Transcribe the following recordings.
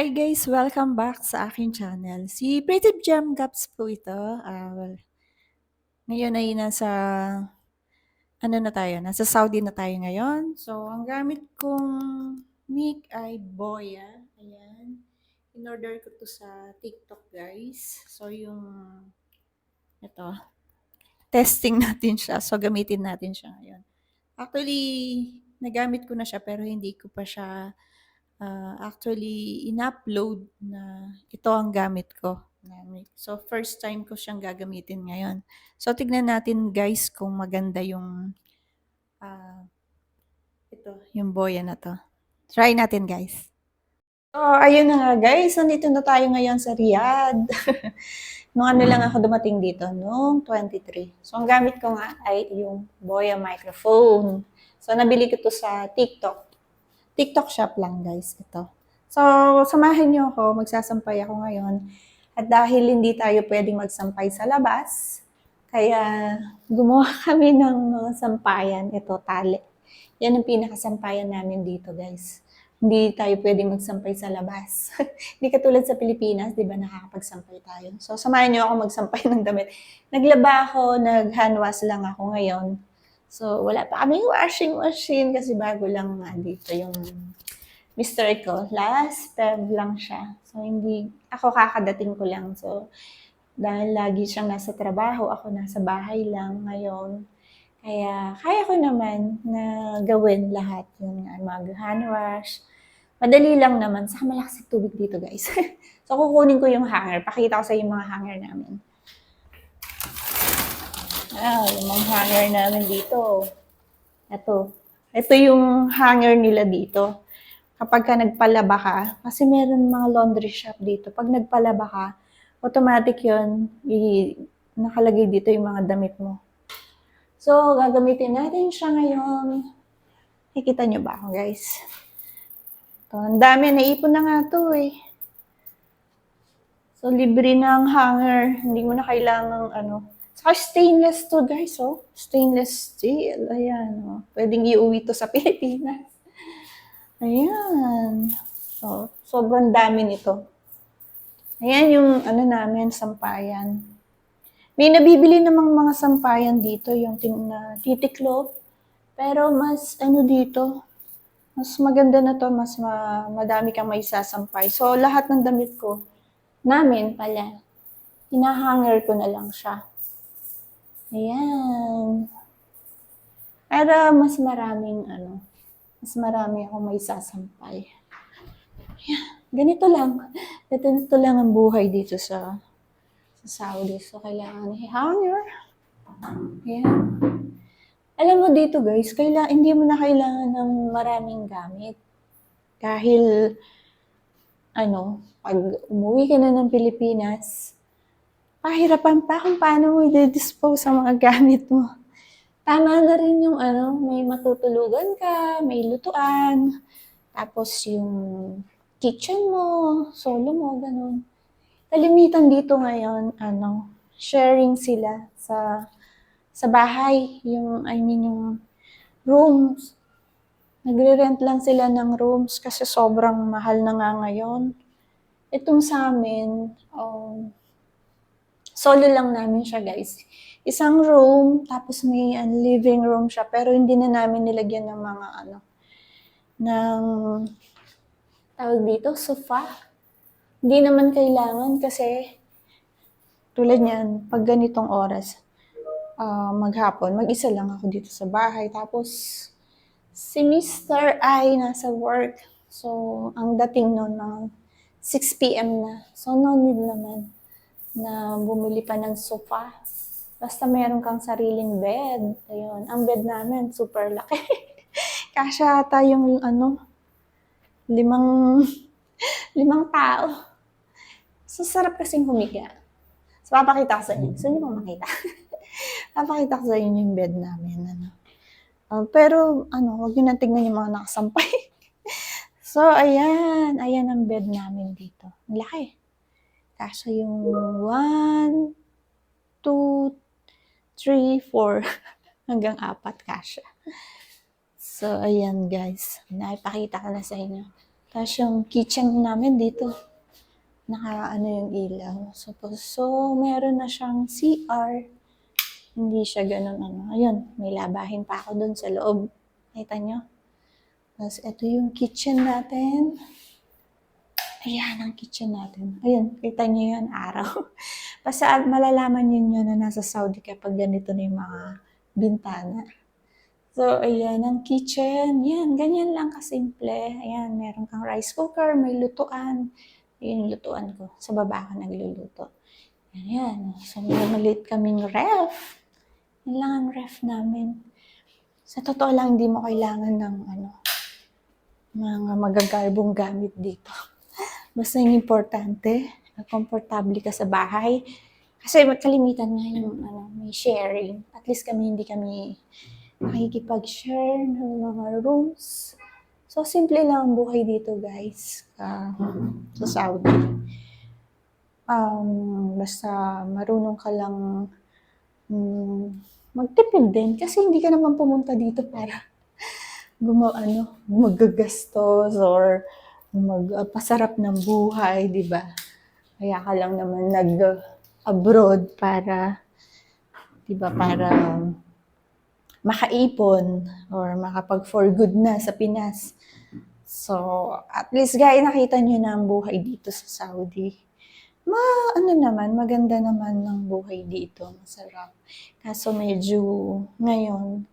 Hi guys! Welcome back sa aking channel. Si Pretty Gem Gaps po ito. Ah, well, ngayon ay nasa, ano na tayo, nasa Saudi na tayo ngayon. So, ang gamit kong mic ay Boya. Ayan. In-order ko to sa TikTok guys. So, yung, ito, testing natin siya. So, gamitin natin siya ngayon. Actually, nagamit ko na siya pero hindi ko pa siya uh, actually in-upload na ito ang gamit ko. So, first time ko siyang gagamitin ngayon. So, tignan natin guys kung maganda yung uh, ito, yung boya na to. Try natin guys. So, ayun na nga guys. Nandito na tayo ngayon sa Riyadh. Nung ano lang ako dumating dito, noong 23. So, ang gamit ko nga ay yung Boya microphone. So, nabili ko to sa TikTok. TikTok shop lang guys, ito. So, samahan niyo ako, magsasampay ako ngayon. At dahil hindi tayo pwedeng magsampay sa labas, kaya gumawa kami ng mga sampayan. Ito, tali. Yan ang pinakasampayan namin dito guys hindi tayo pwedeng magsampay sa labas. hindi katulad sa Pilipinas, di ba, nakakapagsampay tayo. So, samahan niyo ako magsampay ng damit. Naglaba ako, nag-hand wash lang ako ngayon. So, wala pa kaming washing machine kasi bago lang nga dito yung Mr. ko. Last Feb lang siya. So, hindi, ako kakadating ko lang. So, dahil lagi siyang nasa trabaho, ako nasa bahay lang ngayon. Kaya, kaya ko naman na gawin lahat yung mag-hand wash. Madali lang naman. Saka malakas ang tubig dito, guys. so, kukunin ko yung hanger. Pakita ko sa yung mga hanger namin. Ah, yung mga hanger namin dito. Ito. Ito yung hanger nila dito. Kapag ka nagpalaba ka, kasi meron mga laundry shop dito. Pag nagpalaba ka, automatic yun, i- nakalagay dito yung mga damit mo. So, gagamitin natin siya ngayon. Nakikita nyo ba guys? Ito, ang dami. Naipon na nga to eh. So, libre na ang hanger. Hindi mo na kailangan, ano. Saka stainless to, guys, oh. Stainless steel. Ayan, oh. Pwedeng iuwi to sa Pilipinas. Ayan. So, sobrang dami nito. Ayan yung, ano namin, sampayan. May nabibili namang mga sampayan dito, yung tin na titiklop. Pero mas ano dito, mas maganda na to, mas ma madami kang may sasampay. So lahat ng damit ko, namin pala, hinahanger ko na lang siya. Ayan. Pero mas maraming ano, mas marami akong may sasampay. Ayan. Ganito lang. Ganito lang ang buhay dito sa sa Saudi. So, kailangan i-hanger. Ayan. Alam mo dito guys, kaila, hindi mo na kailangan ng maraming gamit. Dahil, ano, pag umuwi ka na ng Pilipinas, pahirapan pa kung paano mo i-dispose ang mga gamit mo. Tama na rin yung ano, may matutulugan ka, may lutuan, tapos yung kitchen mo, solo mo, ganun kalimitan dito ngayon, ano, sharing sila sa sa bahay, yung, I mean, yung rooms. Nagre-rent lang sila ng rooms kasi sobrang mahal na nga ngayon. Itong sa amin, um, solo lang namin siya, guys. Isang room, tapos may uh, living room siya, pero hindi na namin nilagyan ng mga, ano, ng, tawag dito, sofa hindi naman kailangan kasi tulad niyan, pag ganitong oras, uh, maghapon, mag-isa lang ako dito sa bahay. Tapos, si Mr. ay nasa work. So, ang dating noon, mga 6 p.m. na. So, no need naman na bumili pa ng sofa. Basta meron kang sariling bed. Ayun. Ang bed namin, super laki. Kasya ata yung ano, limang, limang tao. So, sarap kasing humiga. So, papakita ko sa inyo. Gusto niyo makita? papakita ko sa inyo yung bed namin. Ano. Uh, pero, ano, huwag nyo na tignan yung mga nakasampay. so, ayan. Ayan ang bed namin dito. Laki. Kaso yung 1, 2, 3, 4, hanggang 4 kasha. So, ayan guys. Naipakita ko na sa inyo. Tapos yung kitchen namin dito, naka ano yung ilaw. So, so meron na siyang CR. Hindi siya ganun ano. Ayun, may labahin pa ako dun sa loob. Nakita nyo? Tapos ito yung kitchen natin. Ayan ang kitchen natin. Ayun, kita nyo yun, araw. Basta malalaman yun yun na nasa Saudi kapag ganito na yung mga bintana. So, ayan ang kitchen. Yan, ganyan lang kasimple. Ayan, meron kang rice cooker, may lutuan. Yun lutuan ko. Sa baba ako nagluluto. Ayan, so may maliit kaming ref. Yan lang ang ref namin. Sa totoo lang, hindi mo kailangan ng ano, mga magagarbong gamit dito. Basta yung importante, komportable ka sa bahay. Kasi kalimitan nga yung ano, may sharing. At least kami, hindi kami makikipag-share ng mga rooms. So, simple lang ang buhay dito, guys, ah, sa Saudi. Um, basta marunong ka lang mm, magtipid din. Kasi hindi ka naman pumunta dito para guma, ano, magagastos or magpasarap ng buhay, di ba? Kaya ka lang naman nag-abroad para, di ba, para makaipon or makapag for good na sa Pinas. So, at least guys, nakita nyo na ang buhay dito sa Saudi. Ma, ano naman, maganda naman ng buhay dito. Masarap. Kaso medyo ngayon,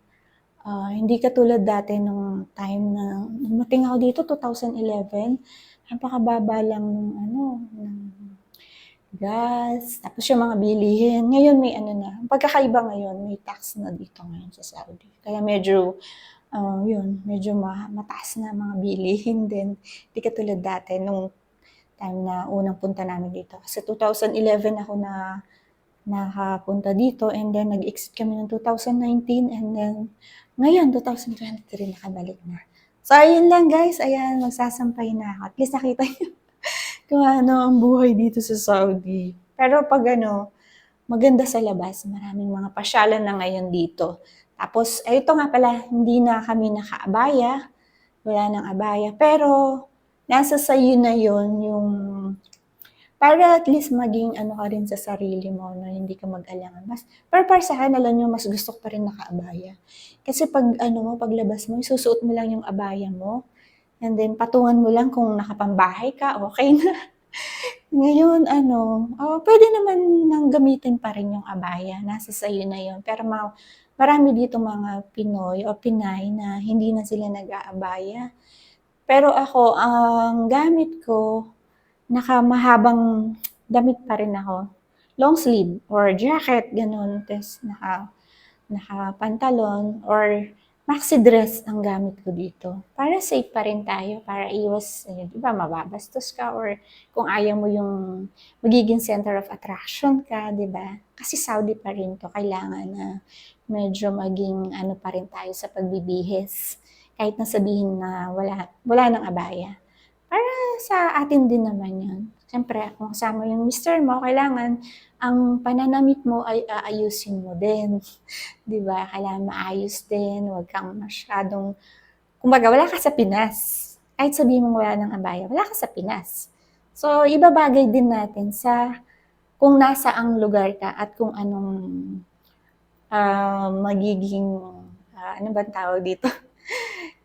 ah, hindi katulad dati nung time na dumating ako dito, 2011, napakababa lang ng ano, ng gas, tapos yung mga bilihin. Ngayon may ano na, pagkakaiba ngayon, may tax na dito ngayon sa Saudi. Kaya medyo, ah, yun, medyo ma- mataas na mga bilihin din. Hindi katulad dati nung time na unang punta namin dito. Kasi 2011 ako na nakapunta dito and then nag-exit kami ng 2019 and then ngayon 2023 nakabalik na. So ayun lang guys, ayan magsasampay na ako. At least nakita niyo kung ano ang buhay dito sa Saudi. Pero pag ano, maganda sa labas, maraming mga pasyalan na ngayon dito. Tapos, eh, ito nga pala, hindi na kami nakaabaya. Wala nang abaya. Pero, nasa sayo na yon yung para at least maging ano ka rin sa sarili mo na hindi ka mag-alangan. Mas, pero para sa akin, alam nyo, mas gusto ko pa rin nakaabaya. Kasi pag ano mo, paglabas mo, isusuot mo lang yung abaya mo. And then, patungan mo lang kung nakapambahay ka, okay na. Ngayon, ano, oh, pwede naman nang gamitin pa rin yung abaya. Nasa sayo na yon Pero ma- marami dito mga Pinoy o Pinay na hindi na sila nag-aabaya. Pero ako, ang gamit ko, nakamahabang damit pa rin ako. Long sleeve or jacket, ganun. Tapos naka, naka pantalon or maxi dress ang gamit ko dito. Para safe pa rin tayo, para iwas, eh, di ba, mababastos ka or kung ayaw mo yung magiging center of attraction ka, di ba? Kasi Saudi pa rin to, kailangan na medyo maging ano pa rin tayo sa pagbibihis. Kahit na sabihin na wala, wala nang abaya. Para sa atin din naman yun. Siyempre, kung kasama yung mister mo, kailangan ang pananamit mo ay aayusin mo din. Di ba? Kailangan maayos din. Huwag kang masyadong... Kumbaga, wala ka sa Pinas. Kahit sabihin mo wala ng abaya, wala ka sa Pinas. So, ibabagay din natin sa kung nasa ang lugar ka at kung anong ah, magiging, ah, ano ba tawag dito?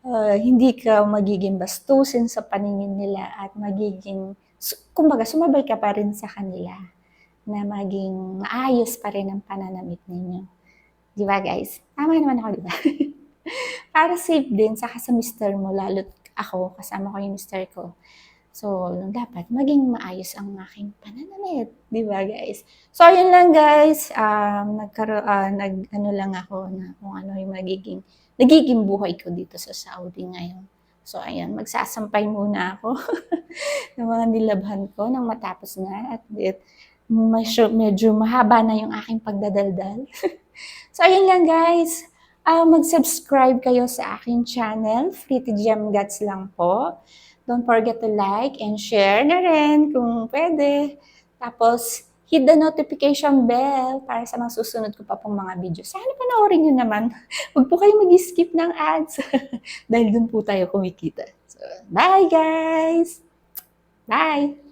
Ah, hindi ka magiging bastusin sa paningin nila at magiging, kumbaga, sumabay ka pa rin sa kanila na maging maayos pa rin ang pananamit ninyo. Di ba guys? Tama naman ako, di ba? Para safe din, saka sa mister mo, lalo't ako, kasama ko yung mister ko. So, dapat maging maayos ang aking pananamit. Di ba guys? So, yun lang guys. Um, nagkaro, ah, nag, ano lang ako na kung ano yung magiging, nagiging buhay ko dito sa Saudi ngayon. So, ayan, magsasampay muna ako ng mga nilabhan ko nang matapos na. At it, medyo, medyo mahaba na yung aking pagdadaldal. so, ayun lang guys. Ah, mag-subscribe kayo sa aking channel. Free to Gem Guts lang po. Don't forget to like and share na rin kung pwede. Tapos, hit the notification bell para sa mga susunod ko pa pong mga video. Sana panoorin nyo naman. Huwag po kayo mag-skip ng ads. Dahil dun po tayo kumikita. So, bye guys! Bye!